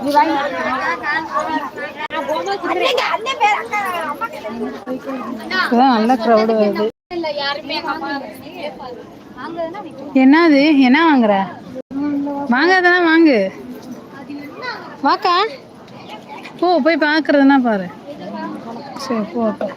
இப்பதான் நல்ல க்ரௌடு வருது என்னது? என்ன வாங்குற? வாங்காதானே வாங்கு. வாக்கா. போ போய் பார்க்கறதுனா பாரு. சரி போ அப்ப.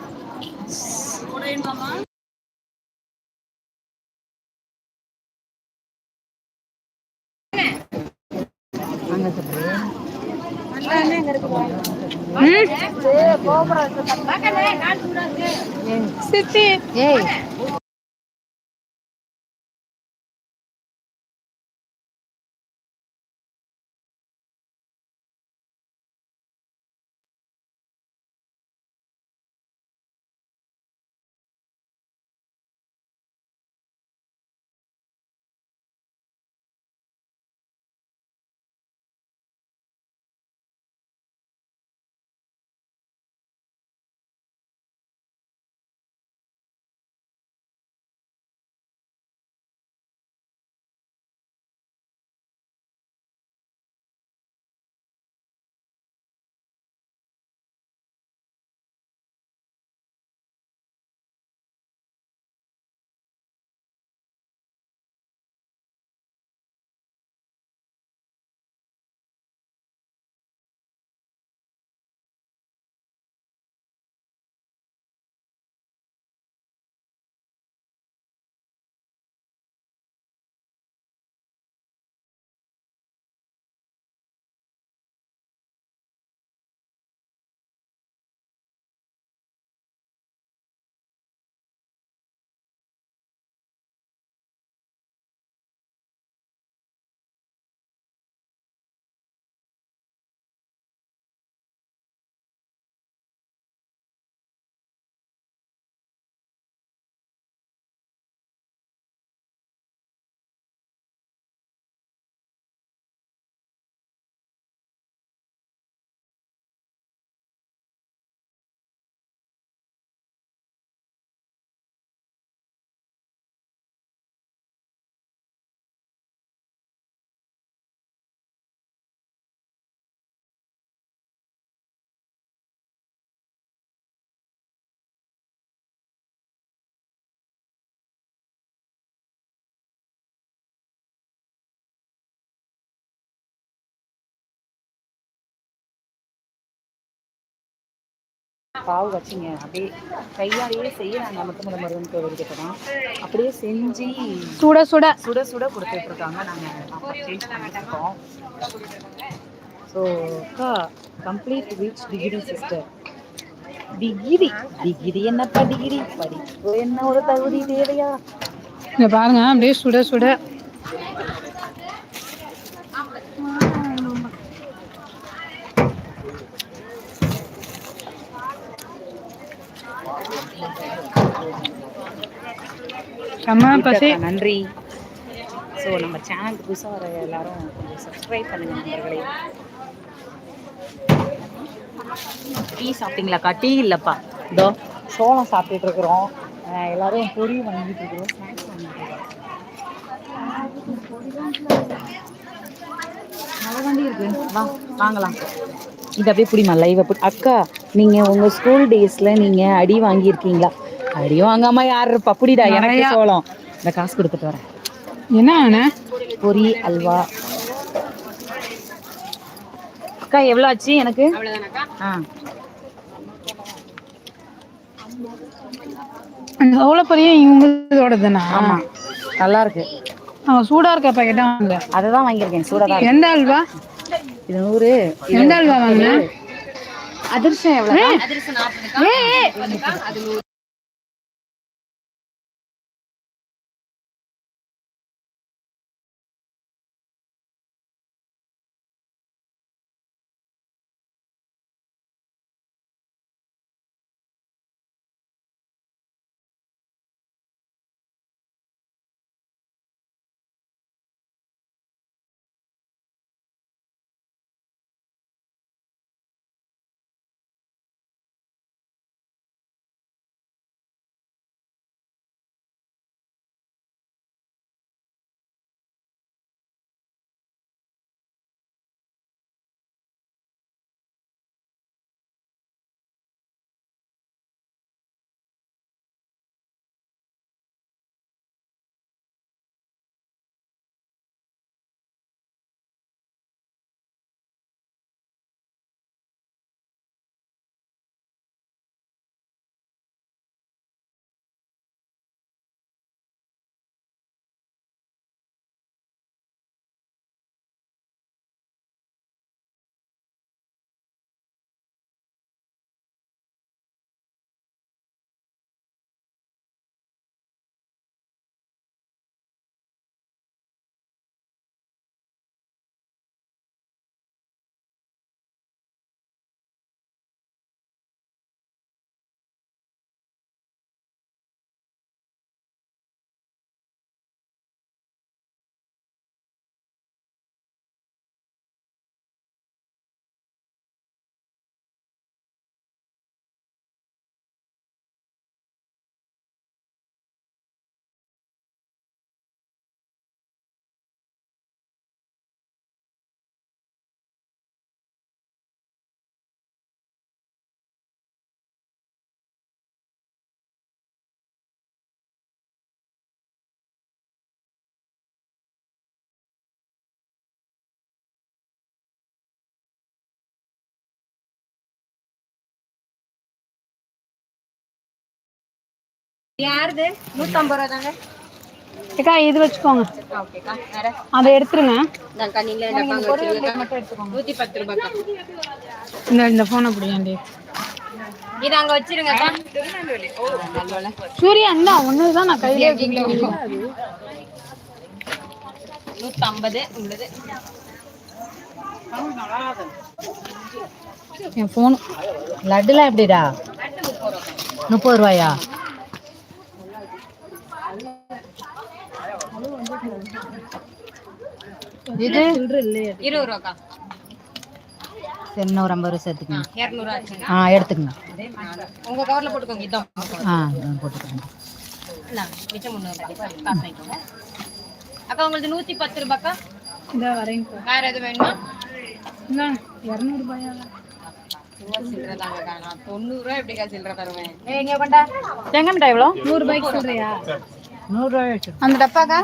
சித்தி. ஏய். பாவு வச்சுங்க. அப்படியே கையாலேயே செய்யறாங்க முத்தமிழ் முருகன் கோவில்கிட்ட தான் அப்படியே செஞ்சு சுட சுட. சுட சுட கொடுத்துட்டு இருக்காங்க நாங்கள் இருக்கோம் ஸோ அக்கா complete reach degree sister degree degree என்னப்பா டிகிரி படிப்பு என்ன ஒரு தகுதி தேவையா? இங்க பாருங்க அப்படியே சுட சுட. செம்ம பசி நன்றி. ஸோ நம்ம சேனலுக்கு புதுசாக வர எல்லாரும் கொஞ்சம் சப்ஸ்கிரைப் பண்ணுங்க நண்பர்களே. டீ சாப்பிட்டீங்களாக்கா டீ இல்லைப்பா. இதோ சோளம் சாப்பிட்டுட்டு இருக்கிறோம். எல்லாரும் பொரி வாங்கிட்டு இருக்கிறோம். ஸ்நாக்ஸ் வாங்கிட்டு இருக்கிறோம். நல்ல வண்டி இருக்கு. வா வாங்கலாம். இது அப்படியே பிடிமா லைவ் அக்கா நீங்க உங்க ஸ்கூல் டேஸ்ல நீங்க அடி வாங்கியிருக்கீங்களா? அடி வாங்காம யார் இருப்பா? புடிடா எனக்கு. சோளம். இந்த காசு கொடுத்துட்டு வரேன். என்ன பொரி அல்வா. அக்கா எவ்வளோ ஆச்சு எனக்கு? ஆ. சோளப்பொரியும் இவங்களோட தானா ஆமா. நல்லா இருக்கு. அவன் சூடா இருக்க பாக்கெட்டா வாங்க அதை தான் வாங்கியிருக்கேன் சூடாக தான் எந்த அல்வா? இது நூறு எந்த அல்வா வாங்க அதிர்ஷ்டம் எவ்வளோ யாருது? நூற்றம்பது ரூபா தாங்க ஏக்கா இது வச்சுக்கோங்க. ஓகேக்கா. வேற? அதை எடுத்துருங்க. இந்தாக்கா நீங்களே டப்பாங்க வச்சிருக்கா நூற்றி பத்து ரூபாய்க்கா இந்த இந்த ஃபோனை பிடிக்காண்டி இது அங்கே வச்சிருங்கக்கா. சூர்யா இந்தா ஒன்று தான் நான் கையிலே நூற்றம்பது உள்ளது. என் ஃபோனு லட்டுலாம் எப்படிடா? முப்பது ரூபாயா? இது? இருபது ரூபாக்கா. சரி இன்னும் ஒரு ஐம்பது ரூபா சேர்த்துக்கங்க. ஆ எடுத்துக்கங்க. உங்கள் கவரில் போட்டுக்கோங்க இதான் ஆ போட்டுக்கங்க. மிச்சம் முந்நூறு அக்கா உங்களுக்கு நூற்றி பத்து ரூபாய்க்கா இந்த வரேங்க வேற எது வேணுமா? இரநூறுபாயா? ரூபா சில்லறை தாங்கக்கா நான் தொண்ணூறுரூவா எப்படிக்கா சில்லறை தருவேன்? எங்கே கொண்டா மிட்டாய் எவ்வளோ? நூறுபாய்க்கு சொல்றியா? நூறுரூவா வச்சு அந்த டப்பாக்கா?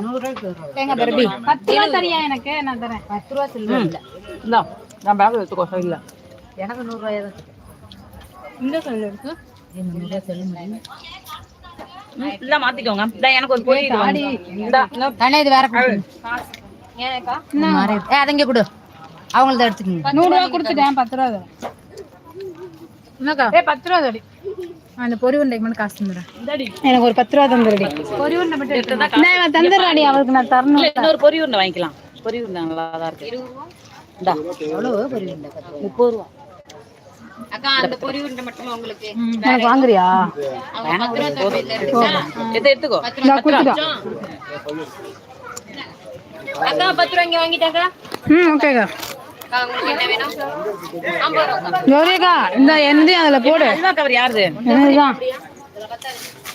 தேங்காய் பரப்பி பத்து ரூபா தரியா எனக்கு? நான் தரேன். பத்து ரூபா சில்லறை இல்லை. இல்லை நான் பேக் எடுத்துக்கோ. இல்லை. எனக்கு நூறுரூவாயா தான் இந்த சொல்லு இருக்கு இந்த நூறுரூவா சொல்ல முடியும்? இல்லை மாற்றிக்கோங்க இல்லை எனக்கு ஒரு பொடி தாடி. இது வேற ஏ அதை இங்கே கொடு. அவங்களத எடுத்துக்கோங்க. நூறுரூவா கொடுத்துட்டேன் பத்து ரூபா தரேன். என்னக்கா ஏ பத்து ரூபா தடி. அந்த பொரி உருண்டைக்கு மட்டும் காசு தந்துடுறேன். எனக்கு ஒரு பத்து ரூபா தந்துடுடி. பொரி உருண்டை மட்டும் நான் தந்துடுறாடி அவளுக்கு நான் தரணும். இன்னொரு பொரி உருண்டை வாங்கிக்கலாம். பொரி உருண்டை நல்லா தான் இருக்கு. இந்தா. எவ்வளோ புரியுது முப்பது ரூபா. அக்கா அந்த பொரி உருண்டை மட்டுமே உங்களுக்கு? எனக்கு வாங்குறியா? எடுத்துக்கோ. அக்கா பத்து ரூபா இங்க வாங்கிட்டாக்கா ம் ஓகேக்கா இந்த எந்தையும் அதில் போடு. கவர் யாருது என்னதுதான்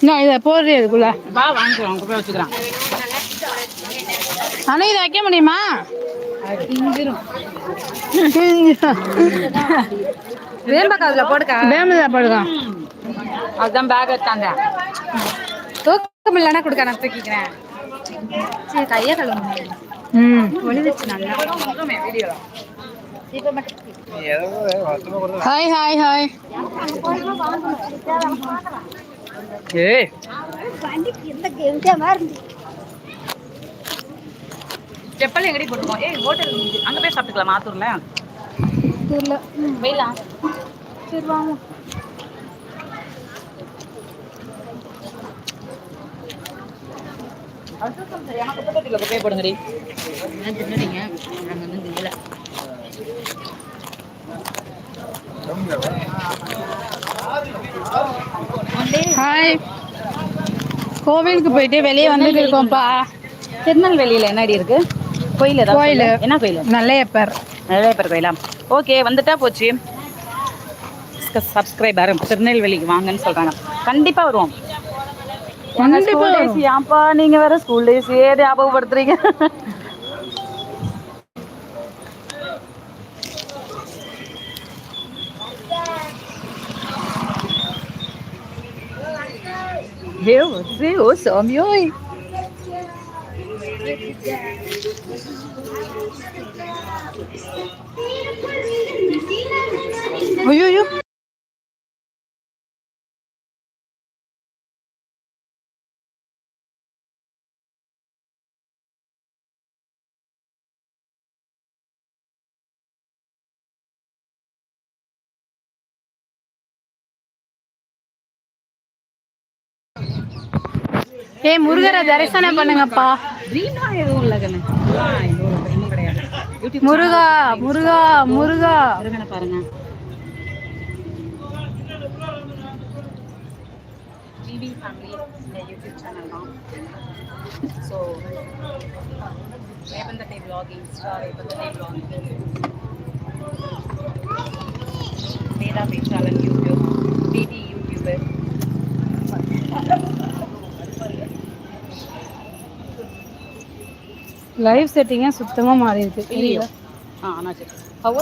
இன்னும் இதை போடுறி அதுக்குள்ள வா வாங்கிக்கிறோம் உங்க போய் வச்சுக்கிறேன் ஆனால் இதை வைக்க முடியுமா? வேம்பக்கா அதுல போடுக்கா. வேம்பதா போடுக்கா அதுதான் பேக் எடுத்தாங்க. தூக்கம் இல்லைன்னா கொடுக்க நான் தூக்கிக்கிறேன். சரி கையை கழுவுங்க. ம். ஒளிவிச்சு நல்லா. ஹாய் ஹாய் ஹாய் ஏய். செப்பல் எங்கடி போட்டுருக்கோம் ஏய் ஹோட்டல் அங்க போய் சாப்பிட்டுக்கலாம் மாத்தூர்ல தெரியல போயிடலாம். சரி வாங்க. எனக்கு பக்கத்துல போய் போடுங்கடி. தின்னுறீங்க நாங்கள் வந்து திங்கல ஹாய் கோவிலுக்கு போயிட்டு வெளியே வந்துட்டு இருக்கோம்ப்பா. திருநெல்வேலியில என்னடி இருக்கு? கோயில். கோயில். என்ன கோயில்? நல்லையப்பர். நிறைய பேர் கோயிலா? ஓகே வந்துட்டா போச்சு. சப்ஸ்கிரைபர் திருநெல்வேலிக்கு வாங்கன்னு சொல்றாங்க. கண்டிப்பா வருவோம். கண்டிப்பா ஏன்ப்பா? நீங்க வேற school days hiểu xíu xộm vui Ôi ôi ôi. ஏய் முருகரை தரிசனம் பண்ணுங்கப்பா. இல்லை கண்ணு. இதெல்லாம் எந்த ஒரு ட்ரீமும் கிடையாது. யூடியூப் முருகா முருகா முருகா. முருகனை பாருங்க. ஜிவி ஃபேமிலி இந்த யூடியூப் சேனல் தான் ஸோ ரேபந்தட்டை vlog இன்ஸ்டா ரேபந்தட்டை vlog வேதா பேச்சாளன் யூடியூப் டிடி யூடியூபர் லைவ் செட்டிங்கே சுத்தமா மாறி இருக்கு ஆ ஆனால் சரி. ஹவ்